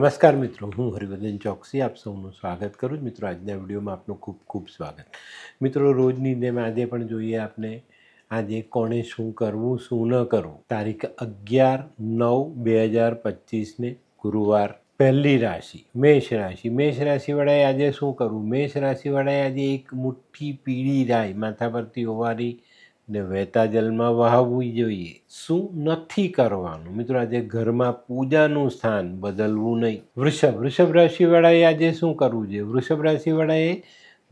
નમસ્કાર મિત્રો, હું હરિવર્ધન ચોકસી, આપ સૌનું સ્વાગત કરું છું. મિત્રો, આજના વિડીયોમાં આપનું ખૂબ ખૂબ સ્વાગત. મિત્રો, રોજની જેમ આજે પણ જોઈએ આપને આજે કોણે શું કરવું, શું ન કરવું? તારીખ અગિયાર નવ બે હજાર પચીસને ગુરુવાર, પહેલી રાશિ, મેષ રાશિ. મેષ રાશિવાળાએ આજે શું કરવું? મેષ રાશિવાળાએ આજે એક મુઠ્ઠી પીળી રાય માથા પરથી ઓવારી ને વહેતા જલમાં વહાવવી જોઈએ. શું નથી કરવાનું? મિત્રો, આજે ઘરમાં પૂજાનું સ્થાન બદલવું નહીં. વૃષભ વૃષભ રાશિવાળાએ આજે શું કરવું જોઈએ? વૃષભ રાશિવાળાએ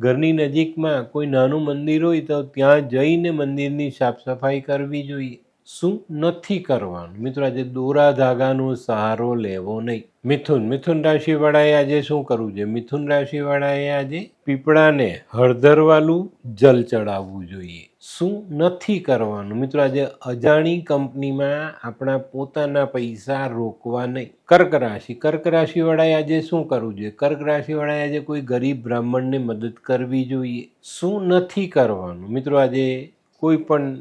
ઘરની નજીકમાં કોઈ નાનું મંદિર હોય તો ત્યાં જઈને મંદિરની સાફ સફાઈ કરવી જોઈએ. શું નથી કરવાનું? મિત્રો, આજે દોરા ધાગાનો સહારો લેવો નહીં. મિથુન મિથુન રાશિવાળાએ આજે શું કરવું જોઈએ? મિથુન રાશિવાળાએ આજે પીપળાને હળદરવાળું જલ ચડાવવું જોઈએ. શું નથી કરવાનું? મિત્રો, આજે અજાણી કંપનીમાં આપણા પોતાના પૈસા રોકવા નહીં. કર્ક રાશિ, કર્ક રાશિવાળાએ આજે શું કરવું જોઈએ? કર્ક રાશિવાળાએ આજે કોઈ ગરીબ બ્રાહ્મણને મદદ કરવી જોઈએ. શું નથી કરવાનું? મિત્રો, આજે કોઈ પણ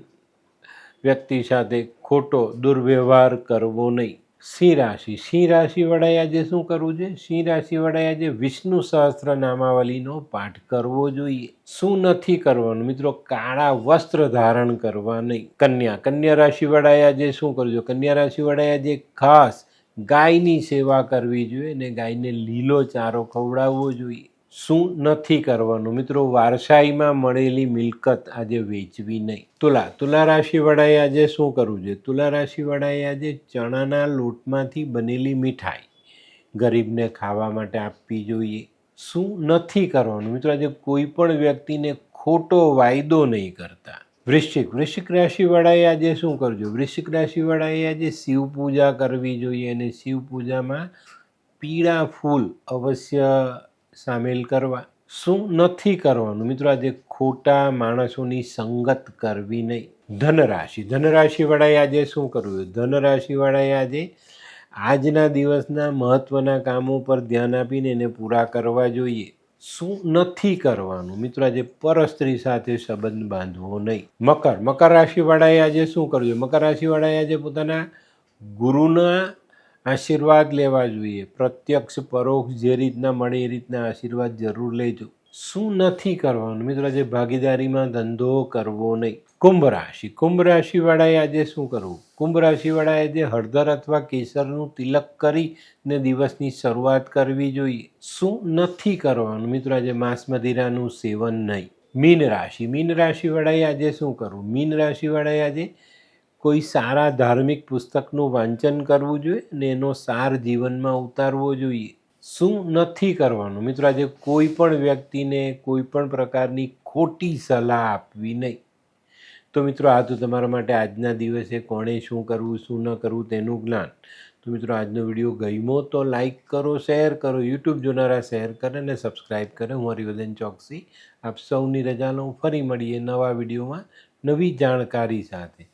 વ્યક્તિ સાથે ખોટો દુર્વ્યવહાર કરવો નહીં. સિંહ રાશિ. સિંહ રાશિવાળાએ આજે શું કરવું છે? સિંહ રાશિવાળાએ આજે વિષ્ણુ સહસ્ત્ર નામાવલીનો પાઠ કરવો જોઈએ. શું નથી કરવાનું? મિત્રો, કાળા વસ્ત્ર ધારણ કરવા નહીં. કન્યા. કન્યા રાશિવાળાએ આજે શું કરવું જોઈએ? કન્યા રાશિવાળાએ આજે ખાસ ગાયની સેવા કરવી જોઈએ ને ગાયને લીલો ચારો ખવડાવવો જોઈએ. શું નથી કરવાનું? મિત્રો, વારસાઈમાં મળેલી મિલકત આજે વેચવી નહીં. તુલા તુલા રાશિવાળાએ આજે શું કરવું જોઈએ? તુલા રાશિવાળાએ આજે ચણાના લોટમાંથી બનેલી મીઠાઈ ગરીબને ખાવા માટે આપવી જોઈએ. શું નથી કરવાનું? મિત્રો, આજે કોઈ પણ વ્યક્તિને ખોટો વાયદો નહીં કરતા. વૃશ્ચિક વૃશ્ચિક રાશિવાળાએ આજે શું કરજો વૃશ્ચિક રાશિવાળાએ આજે શિવ પૂજા કરવી જોઈએ અને શિવ પૂજામાં પીળા ફૂલ અવશ્ય સામેલ કરવા. શું નથી કરવાનું? મિત્રો, આજે ખોટા માણસોની સંગત કરવી નહીં. ધનરાશિ. ધનરાશિવાળાએ આજે શું કરવું ધનરાશિવાળાએ આજે આજના દિવસના મહત્ત્વના કામો પર ધ્યાન આપીને એને પૂરા કરવા જોઈએ. શું નથી કરવાનું? મિત્રો, આજે પરસ્ત્રી સાથે સંબંધ બાંધવો નહીં. મકર. મકર રાશિવાળાએ આજે શું કરવું મકર રાશિવાળાએ આજે પોતાના ગુરુના આશીર્વાદ લેવા જોઈએ. પ્રત્યક્ષ, પરોક્ષ, જે રીતના મળે એ રીતના આશીર્વાદ જરૂર લેજો. શું નથી કરવાનું? મિત્રો જે ભાગીદારીમાં ધંધો કરવો નહીં. કુંભ રાશિ. કુંભ રાશિવાળાએ આજે શું કરવું? કુંભ રાશિવાળાએ આજે હળદર અથવા કેસરનું તિલક કરીને દિવસની શરૂઆત કરવી જોઈએ. શું નથી કરવાનું? મિત્રો, આજે માંસ મદિરાનું સેવન નહીં. મીન રાશિ. મીન રાશિવાળાએ આજે શું કરવું? મીન રાશિવાળાએ આજે કોઈ સારા ધાર્મિક પુસ્તકનું વાંચન કરવું જોઈએ અને એનો સાર જીવનમાં ઉતારવો જોઈએ. શું નથી કરવાનું? મિત્રો, આજે કોઈ પણ વ્યક્તિને કોઈ પણ પ્રકારની ખોટી સલાહ આપવી નહીં. તો મિત્રો, આ તો તમારા માટે આજના દિવસે કોણે શું કરવું, શું ન કરવું તેનું જ્ઞાન. તો મિત્રો, આજનો વીડિયો ગમ્યો તો લાઇક કરો, શેર કરો, યુટ્યુબ જોનારા શેર કરે અને સબસ્ક્રાઈબ કરે. હું હરિવદન ચોકસી. આપ સૌની રજા લઉં ફરી મળીએ નવા વિડીયોમાં નવી જાણકારી સાથે.